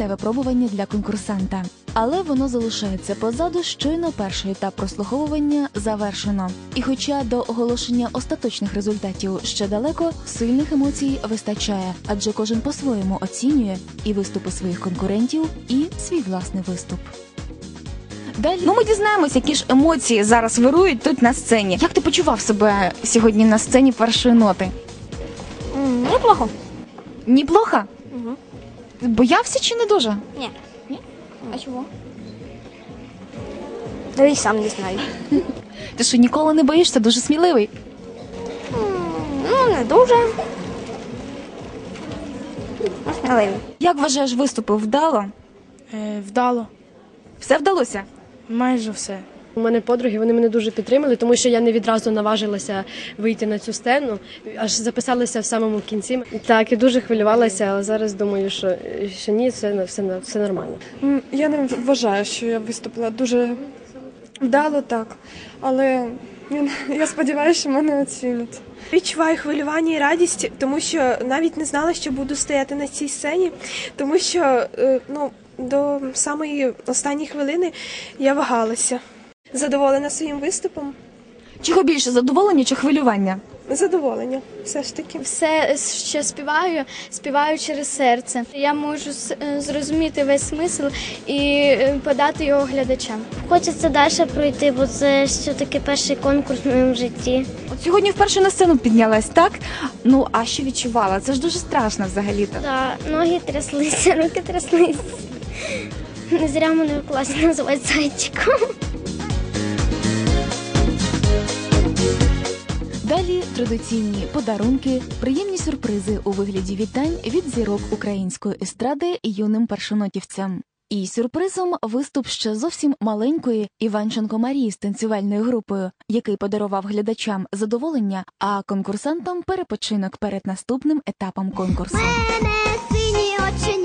непросте випробування для конкурсанта, але воно залишається позаду. Щойно перший етап прослуховування завершено. І, хоча до оголошення остаточних результатів ще далеко, сильних емоцій вистачає, адже кожен по-своєму оцінює і виступи своїх конкурентів, і свій власний виступ. Далі Ну, ми дізнаємось, які ж емоції зараз вирують тут на сцені. Як ти почував себе сьогодні на сцені першої ноти? Неплохо. Неплохо? Угу. Боявся чи не дуже? Ні. А чого? Да і сам не знаю. Ти що ніколи не боїшся, дуже сміливий. Ну, не дуже. Ну, сміливий. Як вважаєш, виступив вдало? Е, вдало, Все вдалося? майже все. У мене подруги вони мене дуже підтримали, тому що я не відразу наважилася вийти на цю сцену, аж записалася в самому кінці. Так, і дуже хвилювалася, але зараз думаю, що, що ні, це все, все нормально. Я не вважаю, що я виступила дуже вдало так, але я, я сподіваюся, що мене оцінять. Відчуваю хвилювання і радість, тому що навіть не знала, що буду стояти на цій сцені, тому що е, ну, до самої останньої хвилини я вагалася. Задоволена своїм виступом. Чого більше задоволення чи хвилювання? Задоволення, все ж таки. Все, що співаю, співаю через серце. Я можу е, зрозуміти весь смисл і е, подати його глядачам. Хочеться далі пройти, бо це все таки перший конкурс в моєму житті. От сьогодні вперше на сцену піднялась, так? Ну, а що відчувала? Це ж дуже страшно взагалі-то. Да, ноги тряслися, руки тряслися. Не зря мене в класі називають зайчиком. Далі традиційні подарунки, приємні сюрпризи у вигляді вітань від зірок української естради юним першонотівцям. І сюрпризом виступ ще зовсім маленької Іванченко Марії з танцювальною групою, який подарував глядачам задоволення, а конкурсантам перепочинок перед наступним етапом конкурсу. Мене сині оченята,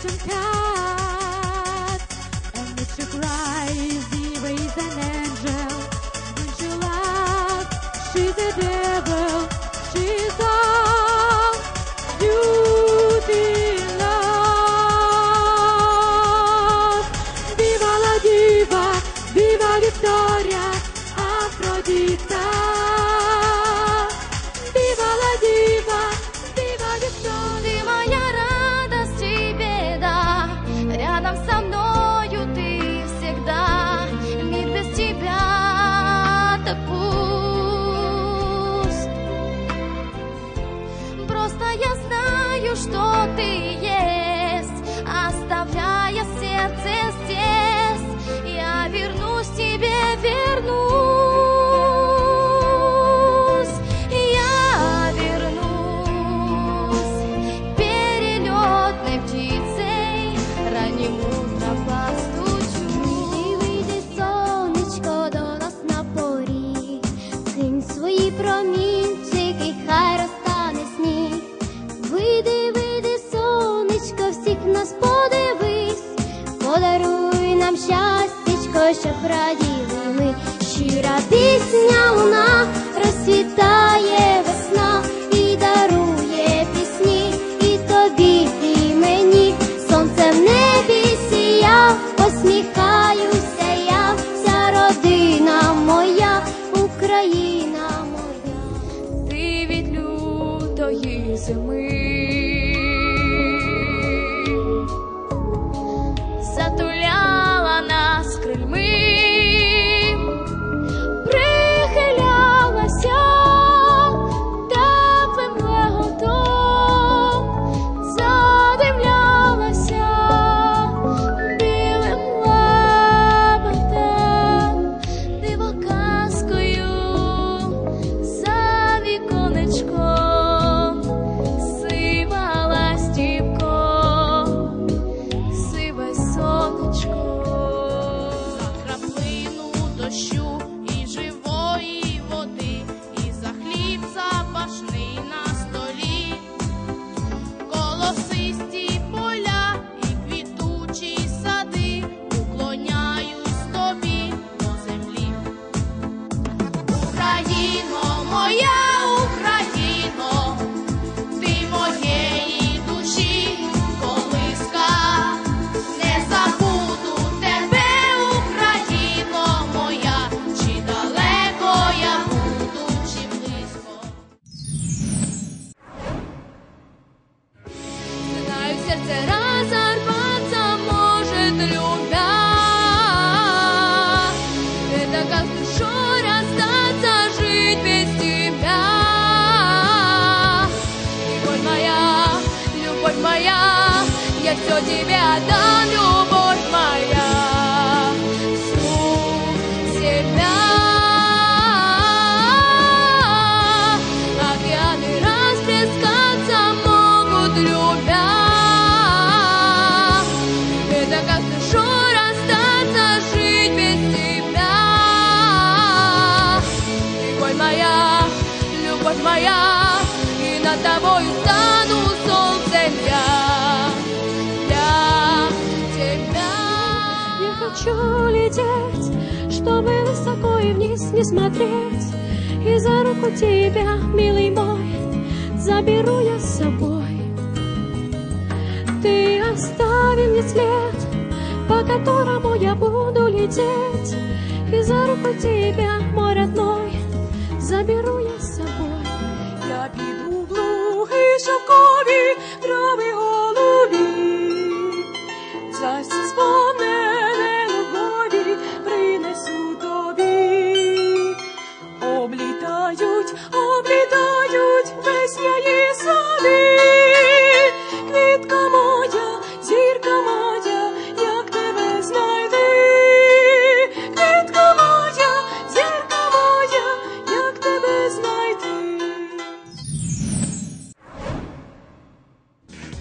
Sergeant cat. And when she cries, is an angel. When she laughs, she's a devil. She's all beauty love. Viva la diva, viva Vittoria, Afrodita. στο τι щастячко, щоб раділи ми. Щира пісня луна розцвітає весна і дарує пісні, і тобі, і мені. Сонце в небі сія, посміхаюся я, вся родина моя, Україна моя. ти від лютої зими. Все тебе отдам, любовь хочу лететь, чтобы высоко и вниз не смотреть. И за руку тебя, милый мой, заберу я с собой. Ты оставил мне след, по которому я буду лететь. И за руку тебя, мой родной, заберу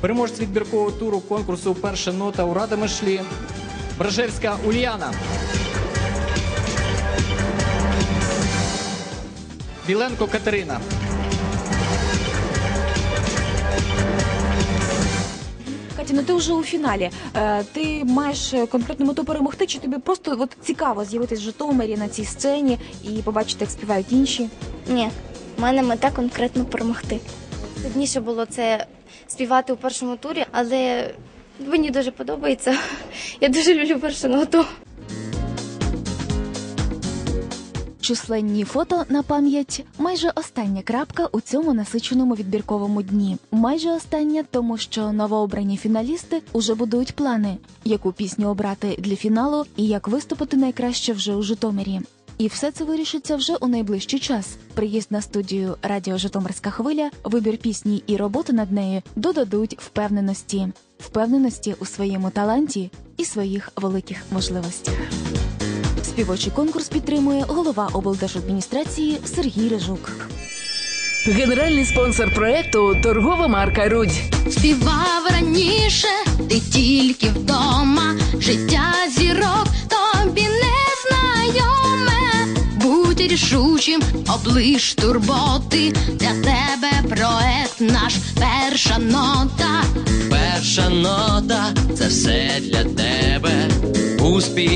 Переможець відбіркового туру конкурсу Перша нота у Радомишлі Бражевська Ульяна. Біленко Катерина. Катя, ну ти вже у фіналі. Е, ти маєш е, конкретну мету перемогти, чи тобі просто от цікаво з'явитись в Житомирі на цій сцені і побачити, як співають інші? Ні, в мене мета конкретно перемогти. Складніше було це співати у першому турі, але мені дуже подобається. Я дуже люблю першу ноту. Численні фото на пам'ять майже остання крапка у цьому насиченому відбірковому дні. Майже остання, тому що новообрані фіналісти уже будують плани, яку пісню обрати для фіналу і як виступити найкраще вже у Житомирі. І все це вирішиться вже у найближчий час. Приїзд на студію Радіо Житомирська хвиля, вибір пісні і роботи над нею додадуть впевненості, впевненості у своєму таланті і своїх великих можливостях. Співочий конкурс підтримує голова облдержадміністрації Сергій Рижук. Генеральний спонсор проекту торгова марка Рудь. Співав раніше, ти тільки вдома, життя рішучим, облиш турботи, для тебе проект наш перша нота. Перша нота це все для тебе. Успіх